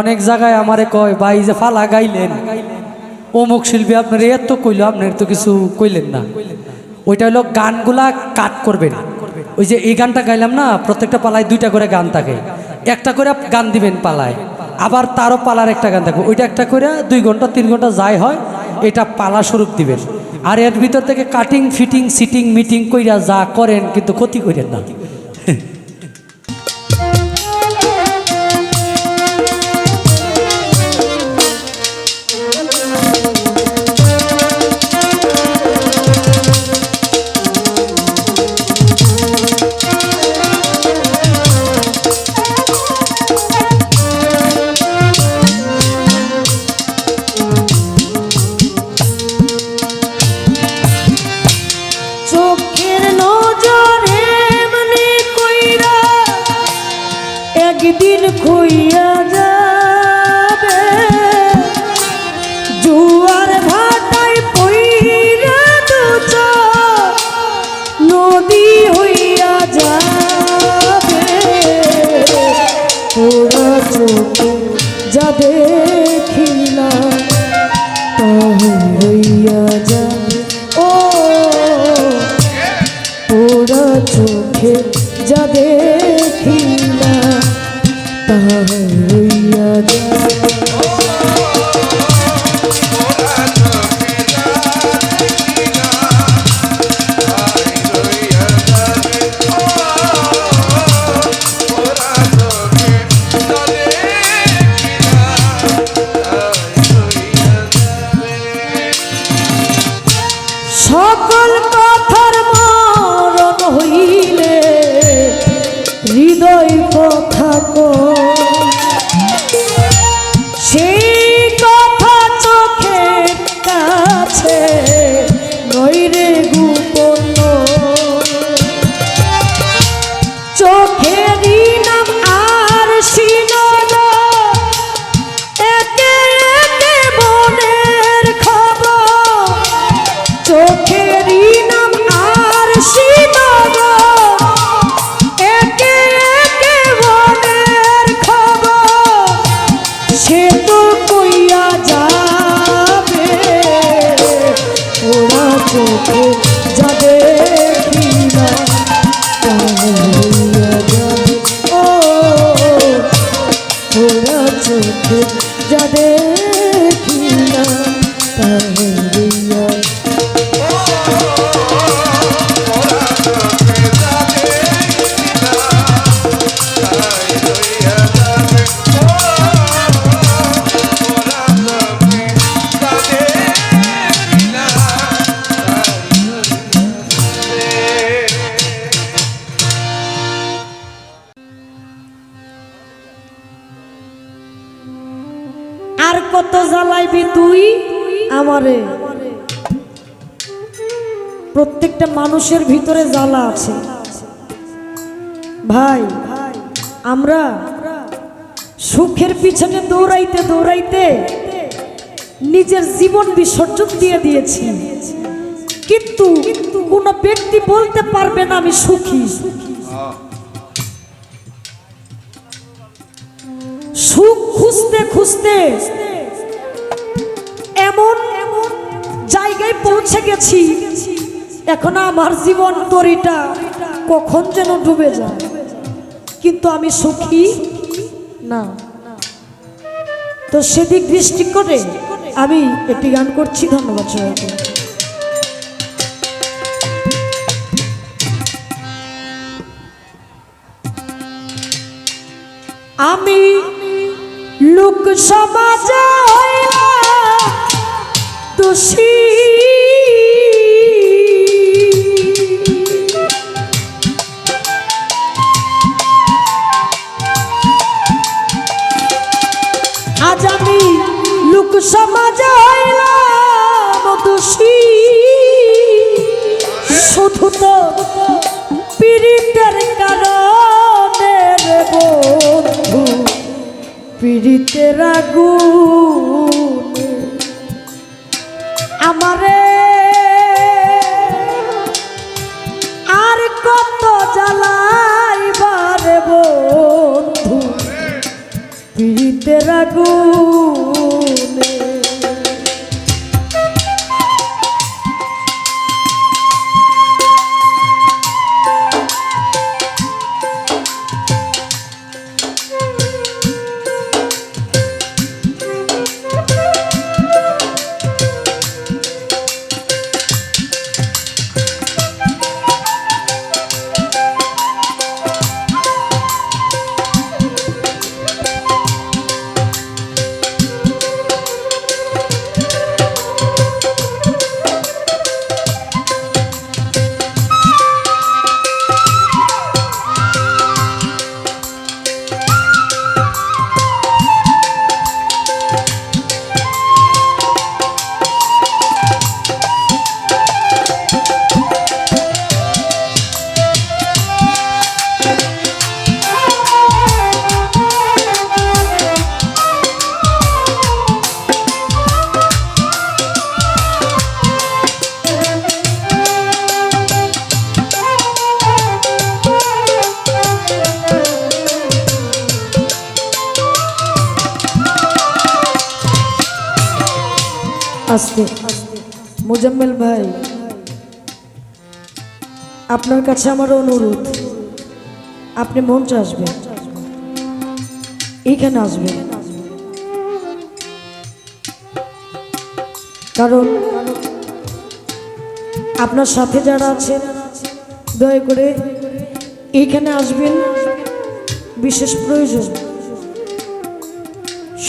অনেক জায়গায় আমারে কয়, ভাই যে ফালা গাইলেন, অমুক শিল্পী আপনার এত কইল আপনার তো কিছু কইলেন না। ওইটা হলো গানগুলা কাট করবেন। ওই যে এই গানটা গাইলাম না, প্রত্যেকটা পালায় দুইটা করে গান থাকে। একটা করে গান দিবেন পালায়, আবার তারও পালার একটা গান থাকবে ওইটা একটা করে দুই ঘণ্টা, তিন ঘণ্টা যাই হয়, এটা পালা স্বরূপ দিবেন। আর এর ভিতর থেকে কাটিং ফিটিং সিটিং মিটিং কইরা যা করেন, কিন্তু ক্ষতি করেন না। মানুষের ভিতরে জ্বালা আছে। ভাই, আমরা সুখের পিছনে দৌড়াইতে দৌড়াইতে নিজের জীবন বিসর্জন দিয়ে দিয়েছি। কিন্তু কোনো ব্যক্তি বলতে পারবে না আমি সুখী। সুখ খুঁজতে খুঁজতে এমন এমন জায়গায় পৌঁছে গেছি এখন আমার জীবন তরিটা কখন যেন ডুবে যায়। কিন্তু আমি সুখী না। তো সেদিক দৃষ্টি করে আমি একটি গান করছি। ধন্যবাদ সবাইকে। আমি লোক সমাজে দোষী আজ আমি লোক সমাজ দোষী। শুধু তো পীড়িতের কারণে বন্ধু পীড়িতের আগুনে জ্বালাইবার বন্ধু আস্তে মোজাম্মেল ভাই, আপনার কাছে আমার অনুরোধ, আপনি মঞ্চে আসবেন। এইখানে আসবেন কারণ আপনার সাথে যারা আছেন, দয়া করে এইখানে আসবেন। বিশেষ প্রয়োজন।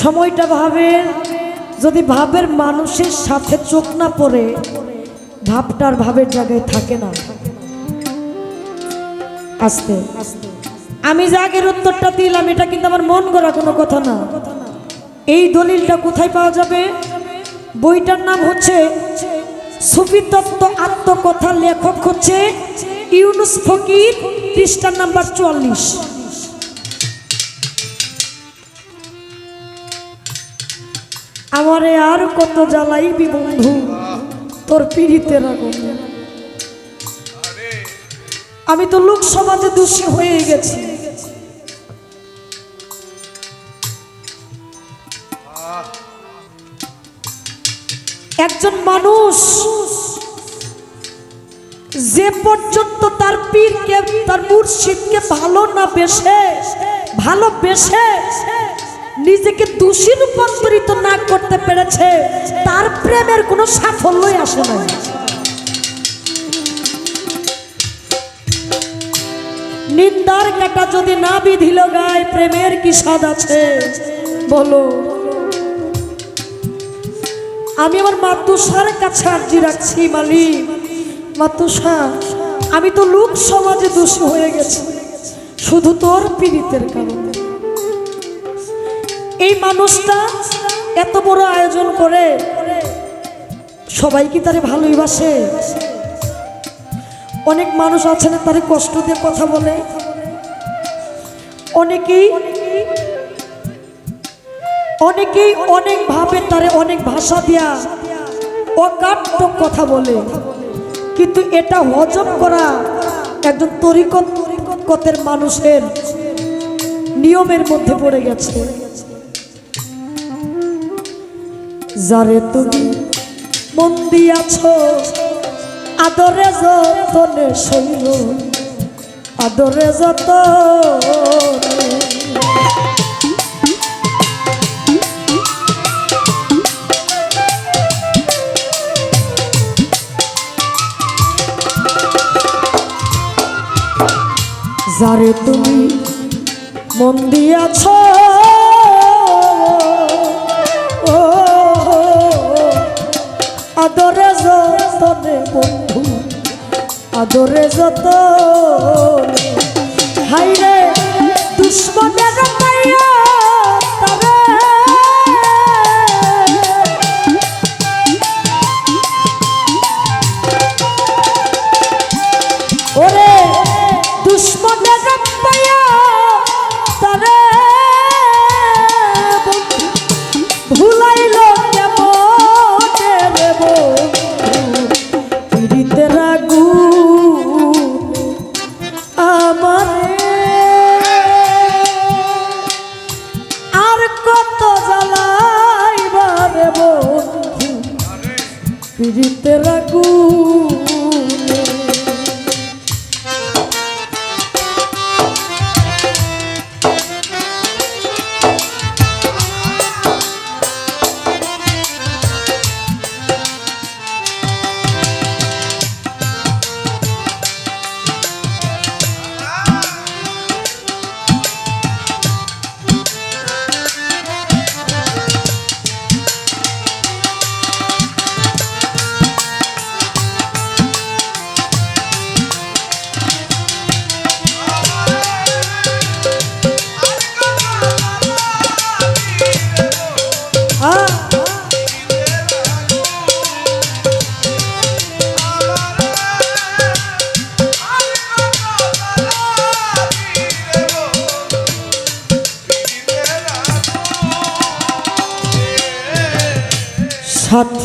সময়টা ভাবের যদি ভাবের মানুষের সাথে চোখ না পড়ে, ভাবটার ভাবের জায়গায় থাকে না। আস্তে। আমি যে আগের উত্তরটা দিলাম, এটা কিন্তু আমার মন গড়া কোনো কথা না। এই দলিলটা কোথায় পাওয়া যাবে? বইটার নাম হচ্ছে সুফি তত্ত্ব আত্মকথা লেখক হচ্ছে ইউনুস ফকির পৃষ্ঠার নাম্বার চুয়াল্লিশ। আমারে আর কত জ্বালাইবি বন্ধু? তোর পিড়িতে আগুন। আমি তো লোক সমাজে দোষী হয়ে গেছি। একজন মানুষ যে পর্যন্ত তার পীরকে, তার মুর্শিদকে ভালো না বেশে ভালো ভালোবেসে নিজেকে দোষী রূপান্তরিত না করতে পেরেছে, তার প্রেমের কোনো সাফল্যই আসে না নিন্দার কাটা যদি না বিধিল গায়, প্রেমের কি স্বাদ আছে? বলো। আমি আমার মাতুষার কাছে আর্জি রাখছি, মালিক। মাতুষা, আমি তো লোক সমাজে দোষী হয়ে গেছি। শুধু তোর পীড়িতের কারণে। এই মানুষটা এত বড় আয়োজন করে, সবাই কি তারে ভালোই বাসে অনেক মানুষ আছে না তারে কষ্ট দিয়ে কথা বলে। অনেকেই অনেকেই অনেক ভাবে তারে অনেক ভাষা দিয়া অকাট্য কথা বলে। কিন্তু এটা হজম করা একজন তরিকত তরিকতের মানুষের নিয়মের মধ্যে পড়ে গেছে। যারে তুমি মন দিয়াছ আদরে যতনে শৈল আদরে যত যারে তুমি মন দিয়াছ আদরে যতনে বন্ধু আদরে যত হাইরে দুশ্মনের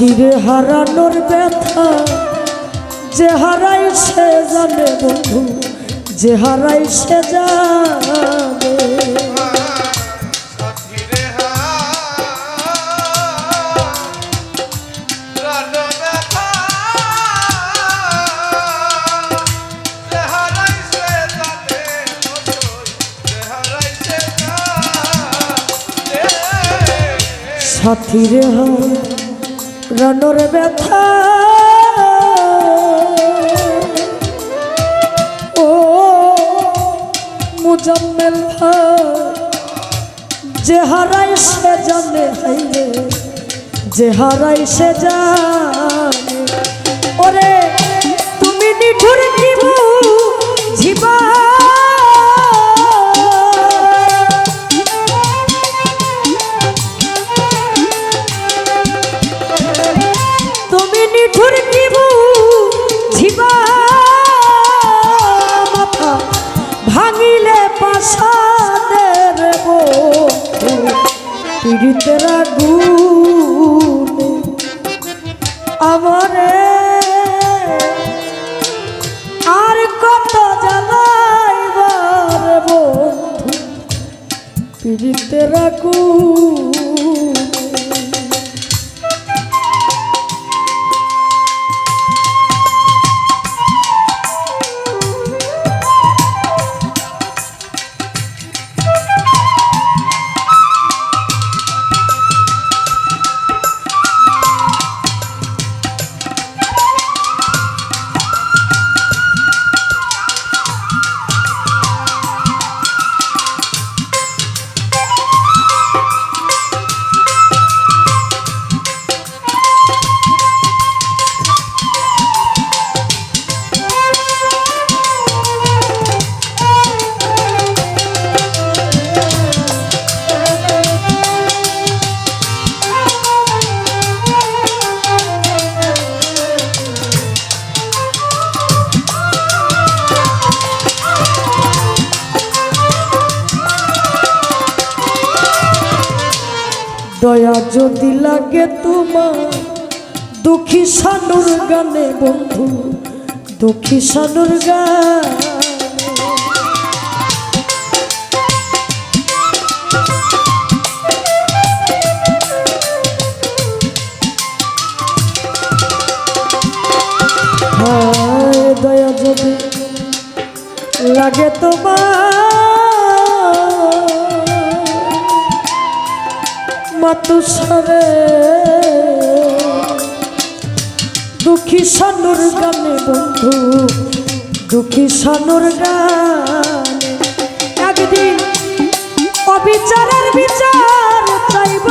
সাথীর হারানোর ব্যথা। যে হারাই সে জানে বন্ধু যে হারাই সে জানে। সাথীর হারানোর ব্যথা। ও, মুজাম্মেল যে হারাই সে জানে হাইরে, যে হারাই সে জানে। ওরে, তুমি নিঠুর নিব। পীড়িতের আগুনে আমারে। আর কত জ্বালাইবার বন্ধু পীড়িতের আগুনে দয়া যদি লাগে তোমার, দুঃখী সানুর গানে বন্ধু, দুঃখী সানুর গানে। দয়া যদি লাগে তোমার মাতুসারে দুঃখী সানুর গানে বন্ধু দুঃখী সানুর গানে। একদিন অবিচারের বিচার চাইব।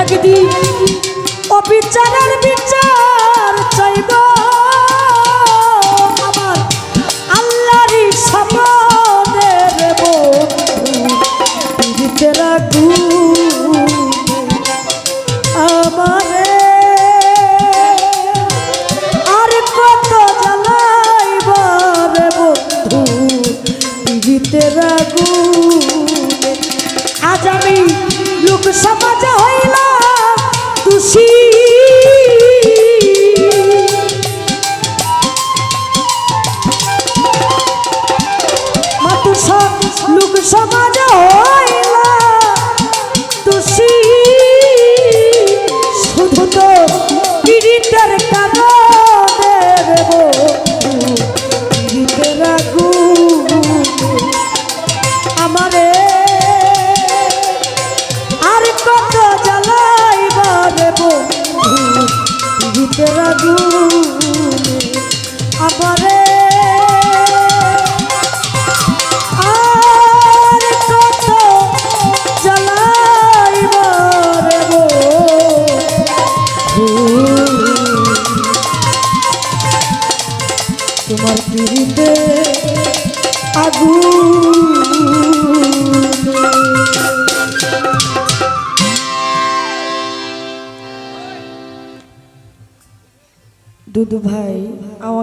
একদিন অবিচারের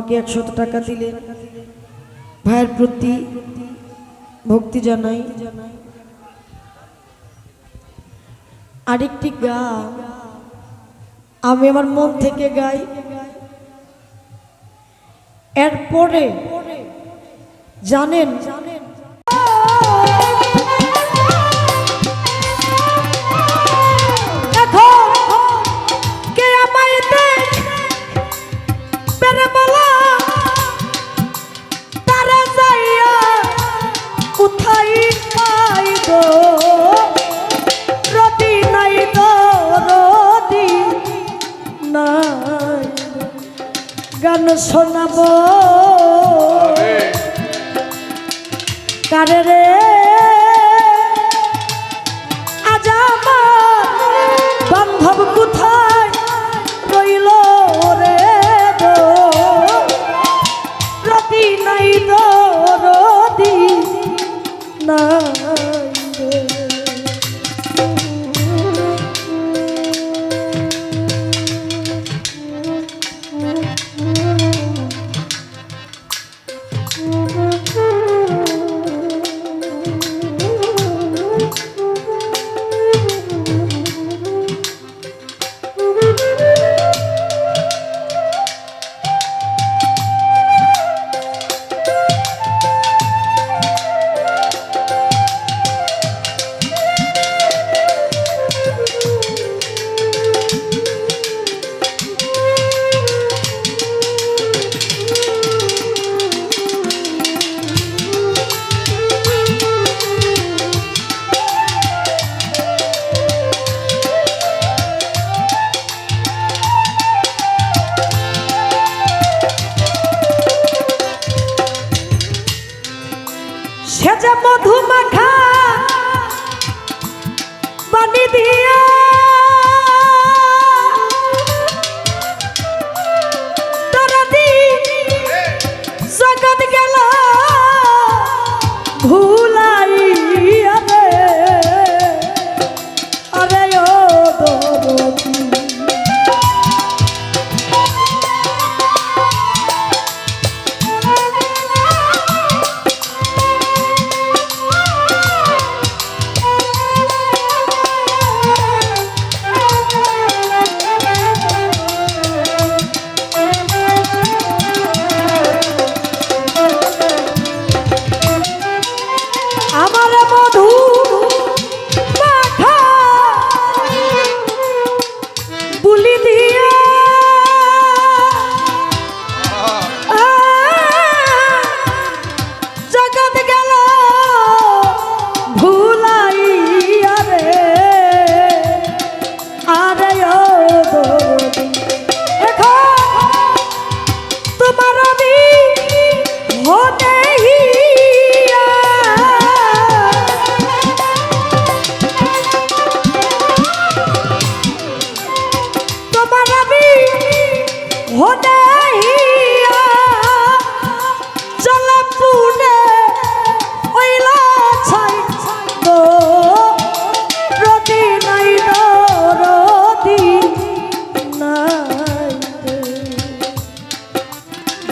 আমাকে একশত টাকা দিলেন ভাইয়ের প্রতি ভক্তি জানাই। আরেকটি গা আমি আমার মন থেকে গাই। এরপরে জানেন জানেন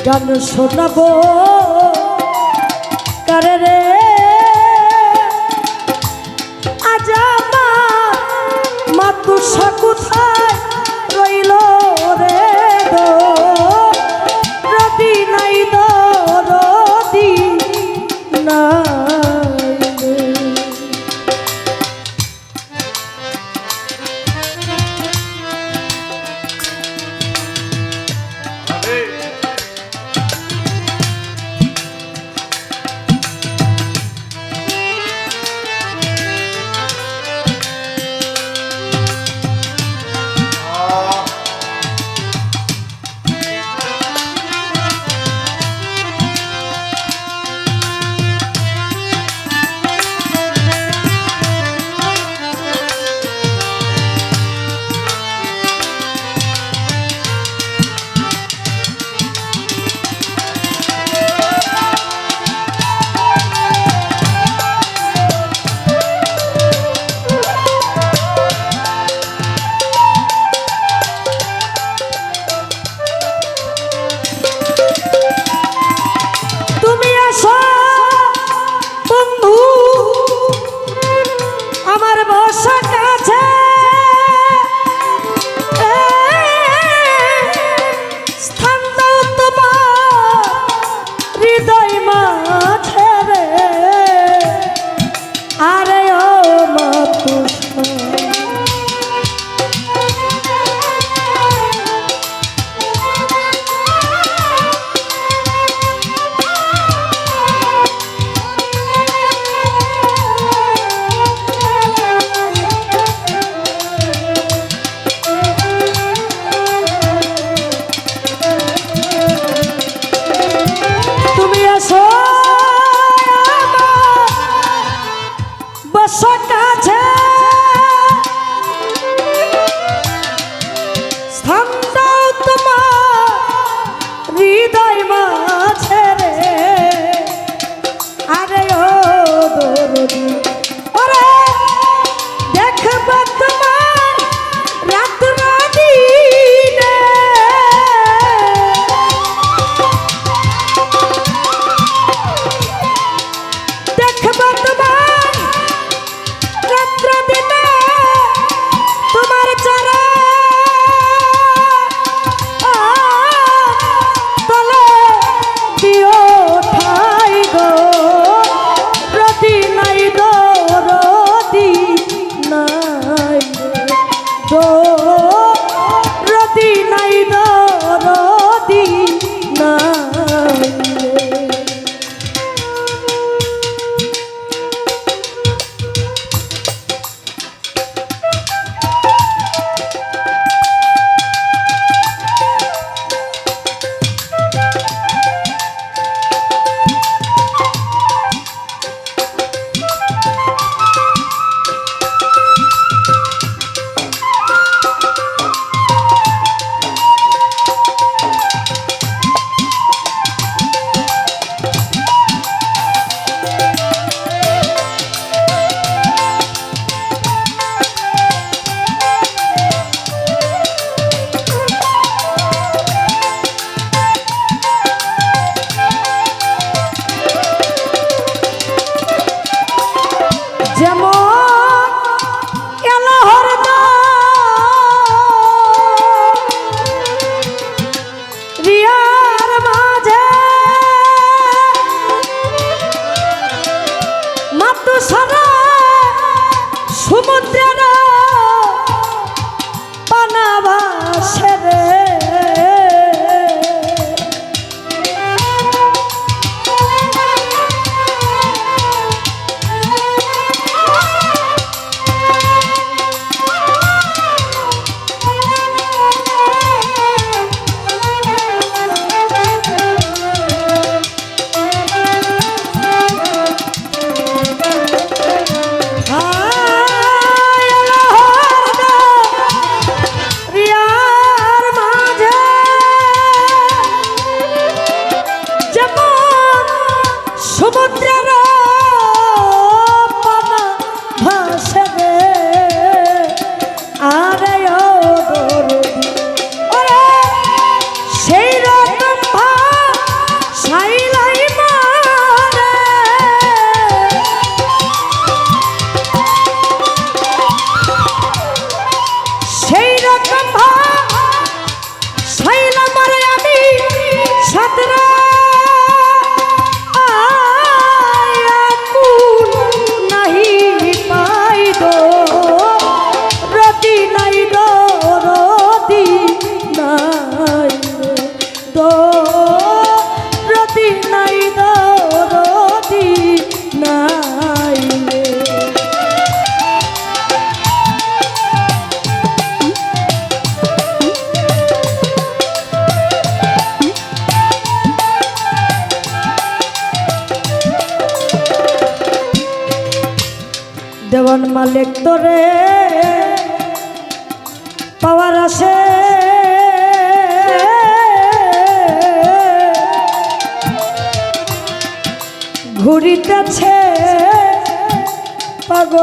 গান শোনাবো কারে রে? আজ আমার মাতুষা কোথায়?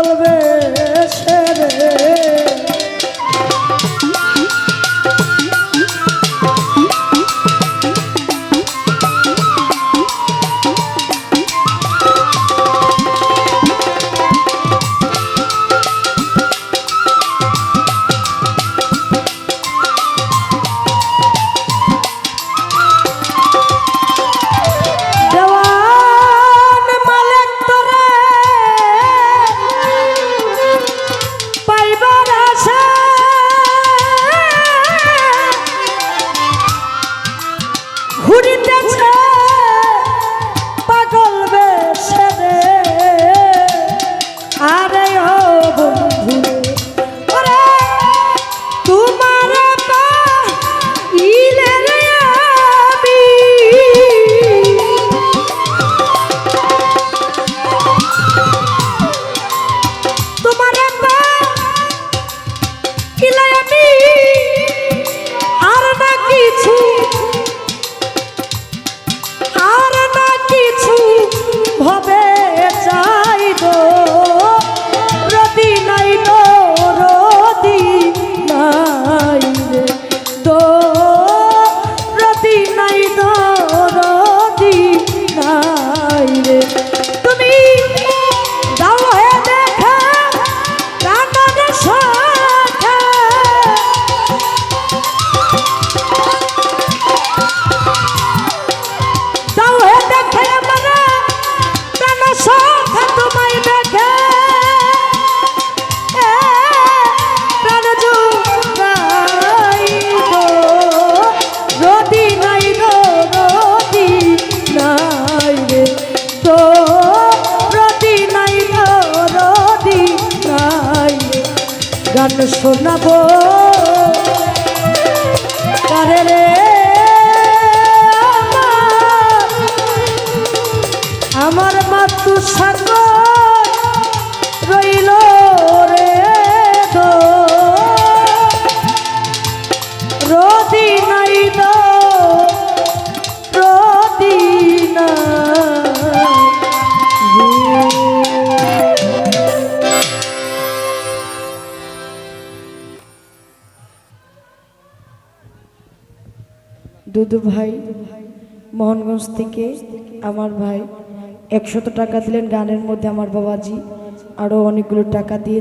Oliver. সোনা দু ভাই, মোহনগঞ্জ থেকে আমার ভাই। একশত টাকা দিলেন গানের মধ্যে আমার বাবাজি। আরও অনেকগুলো টাকা দিয়ে